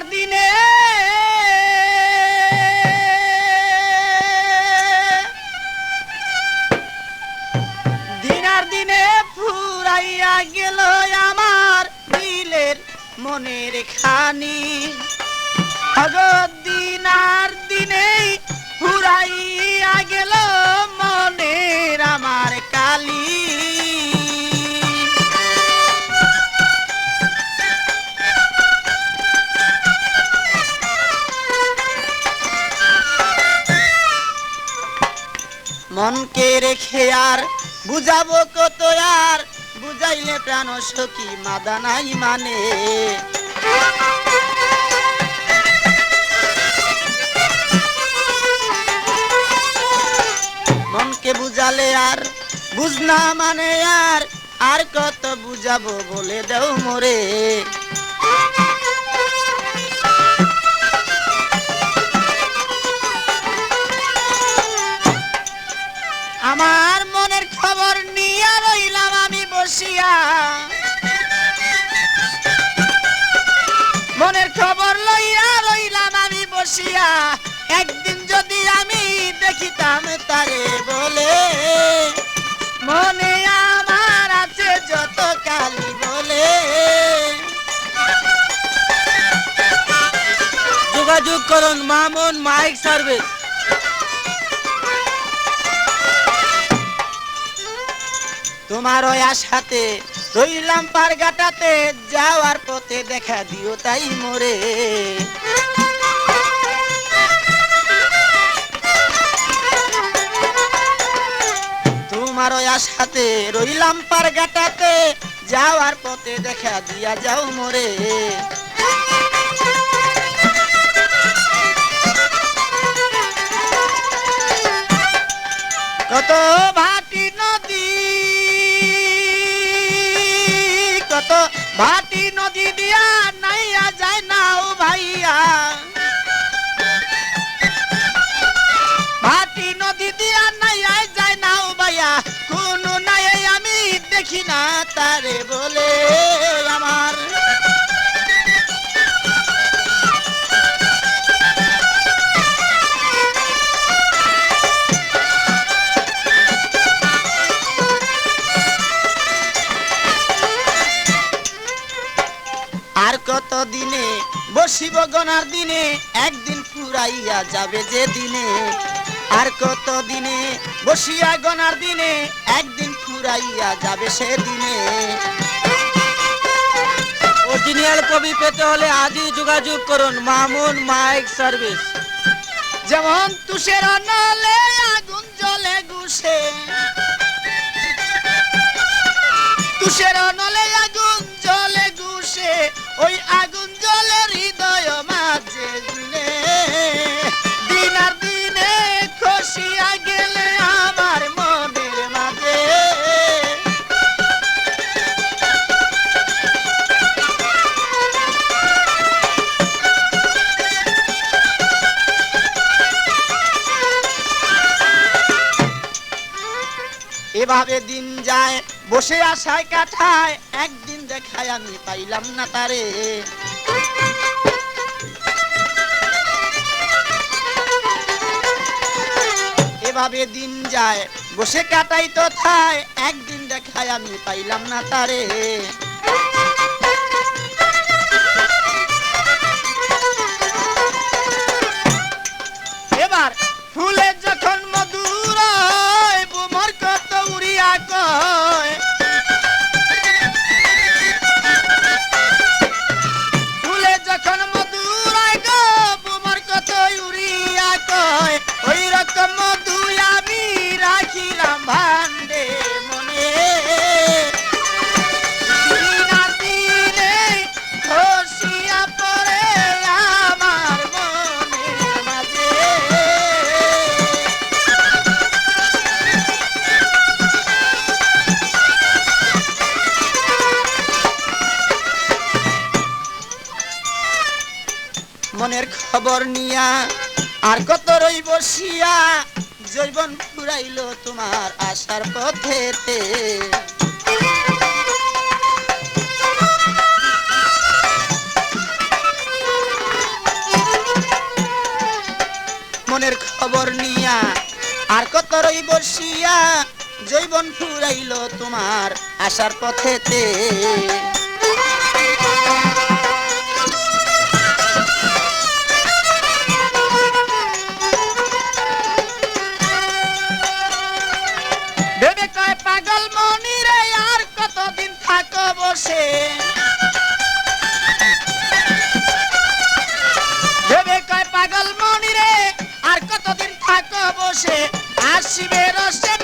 আর দিনে দিন আর দিনে ফুরাইয়া গেল আমার দিলের মনের খানি। ভগৎ দিন ফুরাইয়া মনকে রেখে আর বুঝাবো কত আর। বুঝাইলে প্রাণ সখী মাদা নাই মানে। মনকে বুঝালে আর বুঝনা মানে আর। আর কত বুঝাবো বলে দেও মোরে। আমি মনের খবর লইয়া রইলাম আমি বসিয়া। একদিন যদি আমি দেখিতাম তারে বলে, মনে আমার আছে যত কালি বলে। যোগাযোগ করুন, মামুন মাইক সার্ভিস। তোমার ওই আশাতে রইলাম পারগাটাতে যাওয়ার পথে দেখা দিও তাই মোরে। তোমার ওই আশাতে রইলাম পারগাটাতে যাওয়ার পথে দেখা দিয়া যাও মোরে। কত ভাটি ভাটি নদী দিয়া নাইয়া যায় নাও ভাইয়া। ভাটি নদী দিয়া নাইয়া যায় নাও ভাইয়া। কোন নাই আমি দেখি না তারে বলে। দিনে বসিব গনার দিনে একদিন ফুরাইয়া যাবে যে দিনে। আর কত দিনে বসিয়া গনার দিনে একদিন ফুরাইয়া যাবে সে দিনে। অরিজিনাল কপি পেতে হলে আজই যোগাযোগ করুন মামুন মাইক সার্ভিস। যেমন তুষের নলে আগুন জ্বলে গুছে তুষের এভাবে দিন যায়, বসে আসায় কাঠায়, একদিন দেখায় আমি পাইলাম না তারে। এভাবে দিন যায়, বসে কাটাই তো থায় একদিন দেখায় আমি পাইলাম না তারে। মনের খবর নিয়া, আর কত রই বসিয়া জৈবন ফুরাইল তোমার আশার পথে মনের খবর নিয়া, আর কত রই বসিয়া জৈবন ফুরাইল তোমার আশার পথেতে। বসে ভেবে কয় পাগল মনিরে আর কতদিন থাকো বসে আসিবে রসে